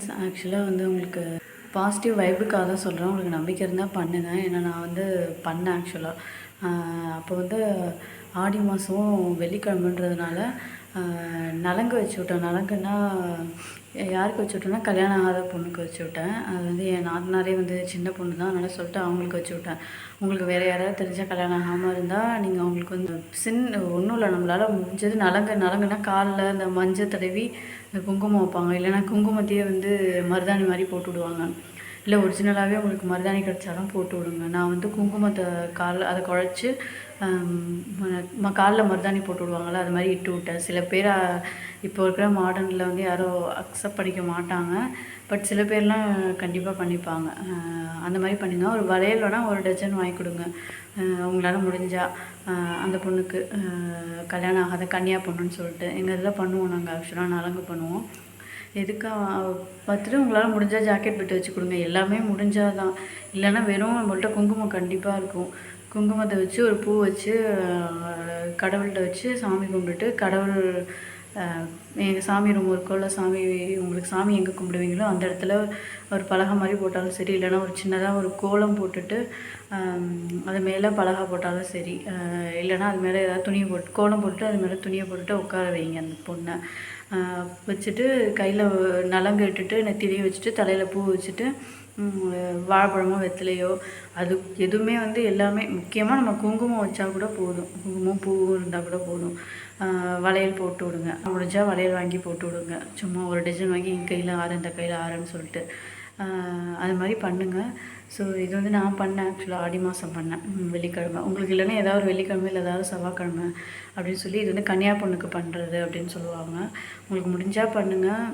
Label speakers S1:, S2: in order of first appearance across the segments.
S1: Friends ஆக்சுவலாக வந்து உங்களுக்கு பாசிட்டிவ் வைப்புக்காக தான் சொல்கிறேன் உங்களுக்கு நம்பிக்கை இருந்தால் பண்ணுங்க. ஏன்னா நான் வந்து பண்ணேன் ஆக்சுவலாக அப்போ வந்து ஆடி மாதம் வெள்ளிக்கிழமைன்றதுனால நலங்கு வச்சு விட்டேன் நலங்குன்னா யாருக்கு வச்சு விட்டோம்னா கல்யாணம் ஆகாத பொண்ணுக்கு வச்சு விட்டேன். அது வந்து என் நாத்தனாரே வந்து சின்ன பொண்ணு தான். அதனால் சொல்லிட்டு அவங்களுக்கு வச்சு விட்டேன். உங்களுக்கு வேறு யாராவது தெரிஞ்சால் கல்யாணம் ஆகாமல் இருந்தால் நீங்கள் அவங்களுக்கு வந்து சின்ன ஒன்றும் இல்லை. நம்மளால் முடிஞ்சது நலங்கு நலங்குனா காலில் இந்த மஞ்சள் தடவி குங்குமம் வைப்பாங்க. இல்லைன்னா குங்குமத்தையே வந்து மருதாணி மாதிரி போட்டு விடுவாங்க. இல்லை ஒரிஜினலாகவே உங்களுக்கு மருதாணி கிடைச்சாலும் போட்டு விடுங்க. நான் வந்து குங்குமத்தை காலில் அதை குழச்சி காலில் மருதாணி போட்டு விடுவாங்கள்ல அது மாதிரி இட்டு விட்டேன். சில பேர் இப்போ இருக்கிற மாடர்னில் வந்து யாரும் அக்செப்ட் பண்ணிக்க மாட்டாங்க. பட் சில பேர்லாம் கண்டிப்பாக பண்ணிப்பாங்க. அந்த மாதிரி பண்ணுங்க ஒரு வளையல் வேணால் ஒரு டஜன் வாங்கி கொடுங்க. உங்களால் முடிஞ்சால் அந்த பொண்ணுக்கு கல்யாணம் ஆகாத கன்னியா பொண்ணுன்னு சொல்லிட்டு. எங்கள் இதில் பண்ணுவோம் நாங்கள் ஆக்சுவலாக நலங்கு பண்ணுவோம். எதுக்கா பார்த்துட்டு உங்களால் முடிஞ்சால் ஜாக்கெட் பிட்டு வச்சு கொடுங்க. எல்லாமே முடிஞ்சால் தான் இல்லைன்னா வெறும் நம்மள்கிட்ட குங்குமம் கண்டிப்பாக இருக்கும். குங்குமத்தை வச்சு ஒரு பூ வச்சு கடவுள்கிட்ட வச்சு சாமி கும்பிட்டுட்டு கடவுள் எங்கள் சாமி ரூம் இருக்கோ இல்லை சாமி உங்களுக்கு சாமி எங்கே கும்பிடுவீங்களோ அந்த இடத்துல ஒரு பலகை மாதிரி போட்டாலும் சரி இல்லைன்னா ஒரு சின்னதாக ஒரு கோலம் போட்டுட்டு அது மேலே பலகா போட்டாலும் சரி இல்லைனா இல்லைன்னா அது மேலே ஏதாவது துணியை போட்டு கோலம் போட்டு அது மேலே துணியை போட்டுட்டு உட்கார வைங்க அந்த பொண்ணை. வச்சுட்டு கையில் நலங்கு இட்டுட்டு நெத்திலையும் வச்சுட்டு தலையில் பூ வச்சுட்டு வாழைப்பழமோ வெத்தலையோ அது எதுவுமே வந்து எல்லாமே முக்கியமாக நம்ம குங்குமம் வச்சா கூட போதும். குங்குமம் பூவும் இருந்தால் கூட போதும். வளையல் போட்டு விடுங்க. முடிஞ்சால் வளையல் வாங்கி போட்டு விடுங்க. சும்மா ஒரு டஜன் வாங்கி என் கையில் ஆறு இந்த கையில் ஆறுன்னு சொல்லிட்டு. அது மாதிரி பண்ணுங்கள் ஸோ இது வந்து நான் பண்ணேன். ஆக்சுவலாக ஆடி மாதம் பண்ணேன். வெள்ளிக்கிழமை. உங்களுக்கு இல்லைன்னா ஏதாவது ஒரு வெள்ளிக்கிழமை இல்லை ஏதாவது செவ்வாய்க்கிழமை அப்படின்னு சொல்லி இது வந்து கன்னியா பொண்ணுக்கு பண்ணுறது அப்படின்னு சொல்லுவாங்க. உங்களுக்கு முடிஞ்சால் பண்ணுங்கள்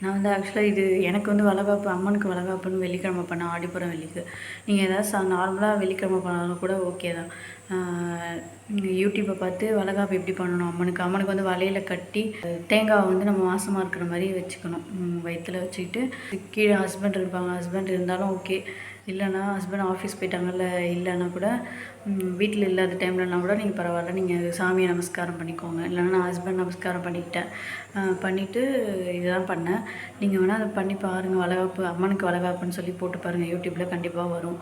S1: நான் வந்து ஆக்சுவலாக இது எனக்கு வந்து வளகாப்பு அம்மனுக்கு வளகாப்புன்னு வெள்ளிக்கிழமை பண்ணேன் ஆடிப்புறம் வெள்ளிக்கு. நீங்கள் ஏதாவது சா நார்மலாக வெள்ளிக்கிழமை பண்ணாலும் கூட ஓகே தான். யூடியூப்பை பார்த்து வளகாப்பு எப்படி பண்ணணும் அம்மனுக்கு அம்மனுக்கு வந்து வலையில் கட்டி தேங்காவை வந்து நம்ம மாசமாக இருக்கிற மாதிரி வச்சுக்கணும். வயிற்றில் வச்சுக்கிட்டு கீழே ஹஸ்பண்ட் இருப்பாங்க ஹஸ்பண்ட் இருந்தாலும் ஓகே இல்லைன்னா ஹஸ்பண்ட் ஆஃபீஸ் போயிட்டாங்கல்ல இல்லைன்னா கூட வீட்டில் இல்லாத டைம்லனா கூட நீங்கள் பரவாயில்ல நீங்கள் சாமியை நமஸ்காரம் பண்ணிக்கோங்க. இல்லைன்னா நான் ஹஸ்பண்ட் நமஸ்காரம் பண்ணிக்கிட்டேன். பண்ணிவிட்டு இதுதான் பண்ணேன். நீங்கள் வேணால் அதை பண்ணி பாருங்கள் வளகாப்பு அம்மனுக்கு வளகாப்புன்னு சொல்லி போட்டு பாருங்கள் யூடியூப்பில் கண்டிப்பாக வரும்.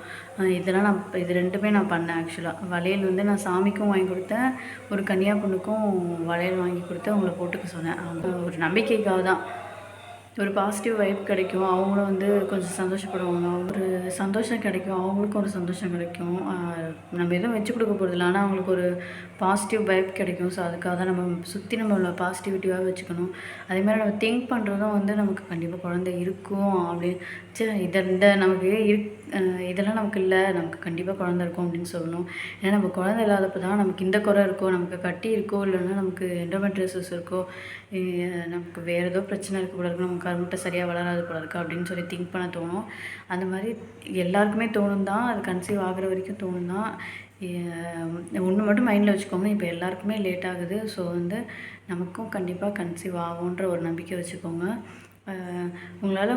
S1: இதெல்லாம் நான் இது ரெண்டுமே நான் பண்ணேன் ஆக்சுவலாக வளையல் வந்து நான் சாமிக்கும் வாங்கி கொடுத்தேன் ஒரு கன்னியா பொண்ணுக்கும் வளையல் வாங்கி கொடுத்து அவங்கள போட்டுக்க சொன்னேன். அவங்க ஒரு நம்பிக்கைக்காக தான் ஒரு பாசிட்டிவ் வைப் கிடைக்கும். அவங்களும் வந்து கொஞ்சம் சந்தோஷப்படுவாங்க. ஒரு சந்தோஷம் கிடைக்கும். அவங்களுக்கும் ஒரு சந்தோஷம் கிடைக்கும். நம்ம எதுவும் வச்சு கொடுக்க போகிறதில்ல ஆனால் அவங்களுக்கு ஒரு பாசிட்டிவ் வைப் கிடைக்கும். ஸோ அதுக்காக தான் நம்ம சுற்றி நம்மள பாசிட்டிவிட்டியாக வச்சுக்கணும். அதே மாதிரி நம்ம திங்க் பண்ணுறதும் வந்து நமக்கு கண்டிப்பாக குழந்தை இருக்கும். அப்படின்னு சரி இதை இந்த நமக்கு இருக் இதெல்லாம் நமக்கு இல்லை. நமக்கு கண்டிப்பாக குழந்தை இருக்கும் அப்படின்னு சொல்லணும். ஏன்னா நம்ம குழந்தை இல்லாதப்போ தான் நமக்கு இந்த குறை இருக்கோ நமக்கு கட்டி இருக்கோ இல்லைன்னா நமக்கு எண்டோமெட்ரிசஸ் இருக்கோ நமக்கு வேறு ஏதோ பிரச்சனை இருக்க கூட நமக்கு கருமுட்டை சரியாக வளராது போல இருக்கு அப்படின்னு சொல்லி திங்க் பண்ண தோணும். அந்த மாதிரி எல்லாருக்குமே தோணும் தான் அது கன்சீவ் ஆகுற வரைக்கும் தோணும் தான் ஒன்று மட்டும் மைண்டில் வச்சுக்கோங்க இப்போ எல்லாருக்குமே லேட் ஆகுது. ஸோ வந்து நமக்கும் கண்டிப்பாக கன்சீவ் ஆகுன்ற ஒரு நம்பிக்கை வச்சுக்கோங்க. உங்களால்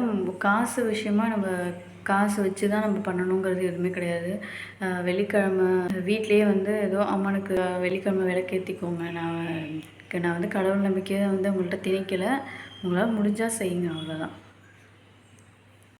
S1: காசு விஷயமா நம்ம காசு வச்சு தான் நம்ம பண்ணணுங்கிறது எதுவுமே கிடையாது. வெள்ளிக்கிழம வெள்ளிக்கிழமை வீட்லேயே வந்து ஏதோ அம்மனுக்கு வெள்ளிக்கிழமை விளக்கேற்றிக்கோங்க நான் நான் வந்து கடவுள் நம்பிக்கையை வந்து உங்கள்கிட்ட திணிக்கலை. உங்களால் முடிஞ்சால் செய்யுங்க அவ்வளோதான்